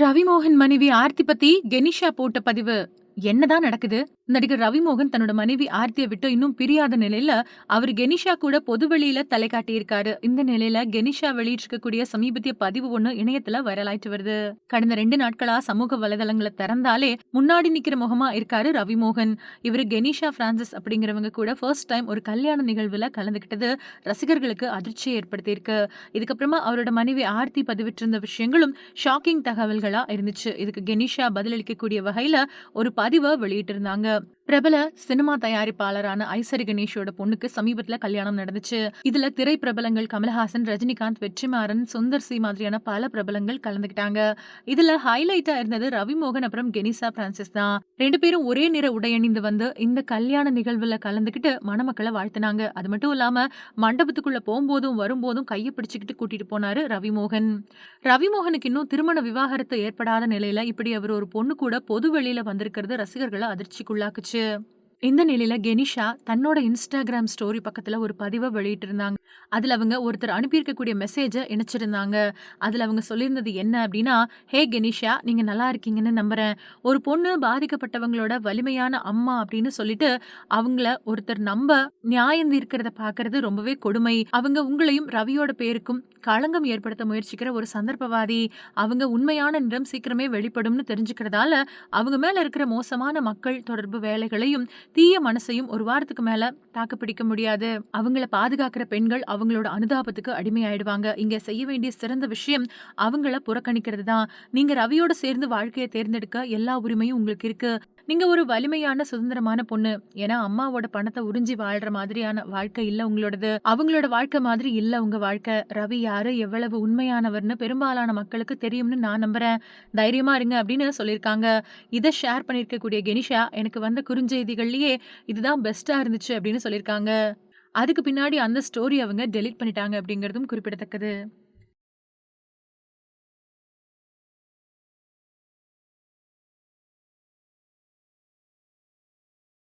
ரவிமோகன் மனைவி ஆர்த்தி பத்தி கெனிஷா போட்ட பதிவு என்னதான் நடக்குது? நடிகர் ரவிமோகன் தன்னோட மனைவி ஆர்த்தியை விட்டு இன்னும் பிரியாத நிலையில அவர் கெனிஷா கூட பொதுவெளியில தலை காட்டியிருக்காரு. இந்த நிலையில கெனிஷா வெளியிட்டிருக்கக்கூடிய சமீபத்திய பதிவு ஒண்ணு இணையத்துல வைரலாயிட்டு வருது. கடந்த ரெண்டு நாட்களா சமூக வலைதளங்களை திறந்தாலே முன்னாடி நிக்கிற முகமா இருக்காரு ரவிமோகன். இவரு கெனிஷா பிரான்சிஸ் அப்படிங்கிறவங்க கூட ஃபர்ஸ்ட் டைம் ஒரு கல்யாண நிகழ்வுல கலந்துகிட்டது ரசிகர்களுக்கு அதிர்ச்சியை ஏற்படுத்தியிருக்கு. இதுக்கப்புறமா அவரோட மனைவி ஆர்த்தி பதிவிட்டிருந்த விஷயங்களும் ஷாக்கிங் தகவல்களா இருந்துச்சு. இதுக்கு கெனிஷா பதிலளிக்கக்கூடிய வகையில ஒரு பதிவை வெளியிட்டிருந்தாங்க. up பிரபல சினிமா தயாரிப்பாளரான ஐசரி கணேஷோட பொண்ணுக்கு சமீபத்துல கல்யாணம் நடந்துச்சு. இதுல திரை பிரபலங்கள் கமலஹாசன் ரஜினிகாந்த் வெற்றிமாறன் சுந்தர் சி மாதிரியான பல பிரபலங்கள் கலந்துகிட்டாங்க. இதுல ஹைலைட்டா இருந்தது ரவிமோகன் அப்புறம் கெனிசா பிரான்சிஸ் தான். ரெண்டு பேரும் ஒரே நிற உடையணிந்து வந்து இந்த கல்யாண நிகழ்வுல கலந்துகிட்டு மணமக்களை வாழ்த்தினாங்க. அது மட்டும் இல்லாம மண்டபத்துக்குள்ள போகும்போதும் வரும்போதும் கையை பிடிச்சுக்கிட்டு கூட்டிட்டு போனாரு ரவிமோகன். ரவிமோகனுக்கு இன்னும் திருமண விவாகரத்து ஏற்படாத நிலையில இப்படி அவர் ஒரு பொண்ணு கூட பொது வெளியில வந்திருக்கிறது ரசிகர்களை அதிர்ச்சிக்குள்ளாக்குச்சு. karşı இந்த நிலையில கெனிஷா தன்னோட இன்ஸ்டாகிராம் ஸ்டோரி பக்கத்துல ஒரு பதிவை வெளியிட்டிருந்தாங்க. அதுல அவங்க ஒருத்தர் அனுப்பியிருக்கக்கூடிய மெசேஜை இணைச்சிருந்தாங்க. அதுல அவங்க சொல்லியிருந்தது என்ன அப்படின்னா ஹே கெனிஷா நீங்க நல்லா இருக்கீங்கன்னு நம்புறேன். ஒரு பொண்ணு பாதிக்கப்பட்டவங்களோட வலிமையான அம்மா அப்படின்னு சொல்லிட்டு அவங்கள ஒருத்தர் நம்ப நியாயம் இருக்கிறத பாக்குறது ரொம்பவே கொடுமை. அவங்க உங்களையும் ரவியோட பேருக்கும் களங்கம் ஏற்படுத்த முயற்சிக்கிற ஒரு சந்தர்ப்பவாதி. அவங்க உண்மையான நிறம் சீக்கிரமே வெளிப்படும்னு தெரிஞ்சுக்கிறதால அவங்க மேல இருக்கிற மோசமான மக்கள் தொடர்பு வேலைகளையும் தீய மனசையும் ஒரு வாரத்துக்கு மேல தாக்குப்பிடிக்க முடியாது. அவங்கள பாதுகாக்கிற பெண்கள் அவங்களோட அனுதாபத்துக்கு அடிமையாயிடுவாங்க. இங்க செய்ய வேண்டிய சிறந்த விஷயம் அவங்கள புறக்கணிக்கிறது தான் நீங்க ரவியோட சேர்ந்து வாழ்க்கையை தேர்ந்தெடுக்க எல்லா உரிமையும் உங்களுக்கு இருக்கு. நீங்க ஒரு வலிமையான சுதந்திரமான பொண்ணு. ஏன்னா அம்மாவோட பணத்தை உறிஞ்சி வாழ்ற மாதிரியான வாழ்க்கை இல்ல உங்களோடது. அவங்களோட வாழ்க்கை மாதிரி இல்ல உங்க வாழ்க்கை. ரவி யாரு எவ்வளவு உண்மையானவர்னு பெரும்பாலான மக்களுக்கு தெரியும்னு நான் நம்புறேன். தைரியமா இருங்க அப்படின்னு சொல்லியிருக்காங்க. இதை ஷேர் பண்ணியிருக்கக்கூடிய கெனிஷா எனக்கு வந்த குறுஞ்செய்திகள்லயே இதுதான் பெஸ்டா இருந்துச்சு அப்படின்னு சொல்லியிருக்காங்க. அதுக்கு பின்னாடி அந்த ஸ்டோரி அவங்க டெலீட் பண்ணிட்டாங்க அப்படிங்கிறதும் குறிப்பிடத்தக்கது.